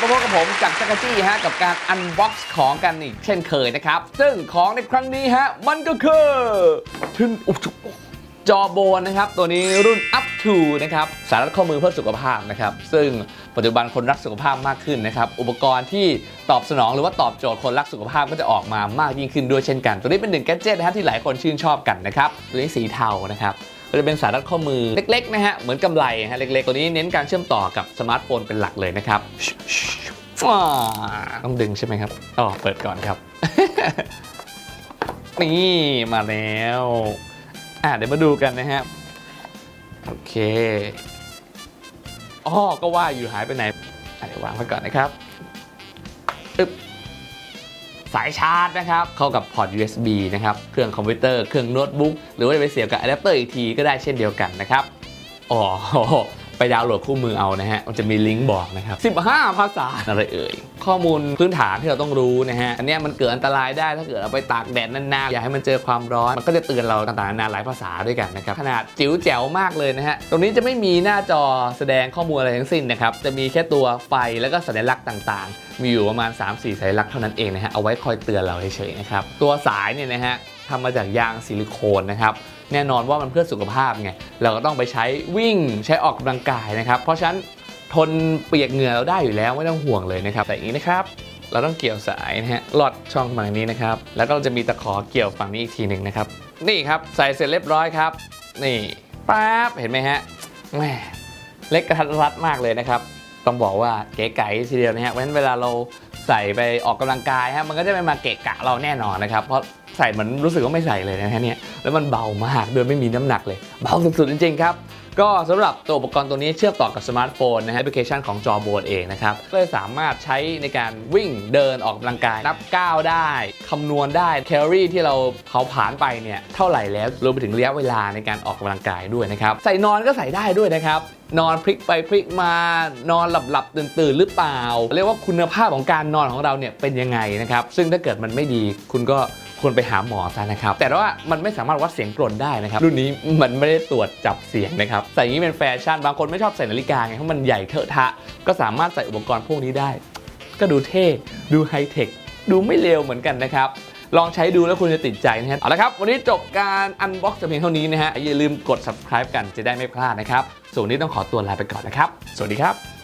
มาพบกับผมจากจักรจี้ฮะกับการอันบ็อกซ์ของกันอีกเช่นเคยนะครับ ซึ่งของในครั้งนี้ฮะมันก็คือทึนอุ๊ยจอโบนนะครับ ตัวนี้รุ่น up to นะครับ สารัดข้อมือเพื่อสุขภาพนะครับ ซึ่งปัจจุบันคนรักสุขภาพมากขึ้นนะครับ อุปกรณ์ที่ตอบสนองหรือว่าตอบโจทย์คนรักสุขภาพก็จะออกมามากยิ่งขึ้นด้วยเช่นกัน ตัวนี้เป็นหนึ่งแกจิตนะครับที่หลายคนชื่นชอบกันนะครับ ตัวนี้สีเทานะครับ ก็จะเป็นสายรัดข้อมือเล็กๆนะฮะเหมือนกำไรฮะเล็กๆ ตัวนี้เน้นการเชื่อมต่อกับสมาร์ทโฟนเป็นหลักเลยนะครับต้องดึงใช่ไหมครับอ๋อเปิดก่อนครับ นี่มาแล้วอะเดี๋ยวมาดูกันนะฮะโอเคอ๋อก็ว่าอยู่หายไปไหนอะเดี๋ยววางไว้ก่อนนะครับอึ๊บ สายชาร์จนะครับเข้ากับพอร์ต USB นะครับเครื่องคอมพิวเตอร์เครื่องโน้ตบุ๊กหรือว่าจะไปเสียบกับอะแดปเตอร์อีกทีก็ได้เช่นเดียวกันนะครับอ๋อ ไปดาวน์โหลดคู่มือเอานะฮะ มันจะมีลิงก์บอกนะครับ 15 ภาษาอะไรเอ่ย ข้อมูลพื้นฐานที่เราต้องรู้นะฮะ อันเนี้ยมันเกิดอันตรายได้ถ้าเกิดเราไปตากแดดนานๆ อย่าให้มันเจอความร้อน มันก็จะเตือนเราต่างๆนานาหลายภาษาด้วยกันนะครับ ขนาดจิ๋วแจ๋วมากเลยนะฮะ ตรงนี้จะไม่มีหน้าจอแสดงข้อมูลอะไรทั้งสิ้นนะครับ จะมีแค่ตัวไฟแล้วก็สัญลักษณ์ต่างๆ มีอยู่ประมาณ 3-4 สัญลักษณ์เท่านั้นเองนะฮะ เอาไว้คอยเตือนเราเฉยๆนะครับ ตัวสายเนี่ยนะฮะ ทำมาจากยางซิลิโคนนะครับแน่นอนว่ามันเพื่อสุขภาพไงเราก็ต้องไปใช้วิ่งใช้ออกกำลังกายนะครับ เพราะฉะนั้นทนเปียกเหงื่อเราได้อยู่แล้วไม่ต้องห่วงเลยนะครับ แต่อย่างนี้นะครับ เราต้องเกี่ยวสายนะฮะหลอดช่องฝั่งนี้นะครับ แล้วก็จะมีตะขอเกี่ยวฝั่งนี้อีกทีหนึ่งนะครับ นี่ครับใส่เสร็จเรียบร้อยครับ นี่ป๊บเห็นไหมฮะแหมเล็กกระทัดรัดมากเลยนะครับ ต้องบอกว่าเก๋ไก๋ทีเดียวนะฮะเพราะฉะนั้นเวลาเราใส่ไปออกกำลังกายฮะมันก็จะไม่มาเกะกะเราแน่นอนนะครับ เพราะ ใส่เหมือนรู้สึกว่าไม่ใส่เลยนะฮะเนี่ยแล้วมันเบามากโดยไม่มีน้ำหนักเลย เบาสุดๆจริงๆครับก็สำหรับตัวอุปกรณ์ตัวนี้เชื่อมต่อกับสมาร์ทโฟนนะฮะแอปพลิเคชันของจอโบนเองนะครับก็สามารถใช้ในการวิ่งเดินออกกำลังกาย นับก้าวได้คำนวณได้แคลอรี่ที่เราเผาผลาญไปเนี่ยเท่าไหร่แล้วรวมไปถึงระยะเวลาในการออกกำลังกายด้วยนะครับใส่นอนก็ใส่ได้ด้วยนะครับนอนพลิกไปพลิกมานอนหลับหลับตื่นตื่นหรือเปล่า เรียกว่าคุณภาพของการนอนของเราเนี่ยเป็นยังไงนะครับซึ่งถ้าเกิดมันไม่ดีคุณก็ ควรไปหาหมอซะนะครับ แต่ว่ามันไม่สามารถวัดเสียงกรนได้นะครับ รุ่นนี้มันไม่ได้ตรวจจับเสียงนะครับใส่อย่างนี้เป็นแฟชั่นบางคนไม่ชอบใส่นาฬิกาไงเพราะมันใหญ่เถอะทะ ก็สามารถใส่อุปกรณ์พวกนี้ได้ ก็ดูเท่ดูไฮเทคดูไม่เลวเหมือนกันนะครับลองใช้ดูแล้วคุณจะติดใจนะฮะเอาละครับ วันนี้จบการอันบ็อกซ์เพียงเท่านี้นะฮะอย่าลืมกด subscribe กันจะได้ไม่พลาดนะครับส่วนวันนี้ต้องขอตัวลาไปก่อนนะครับ สวัสดีครับ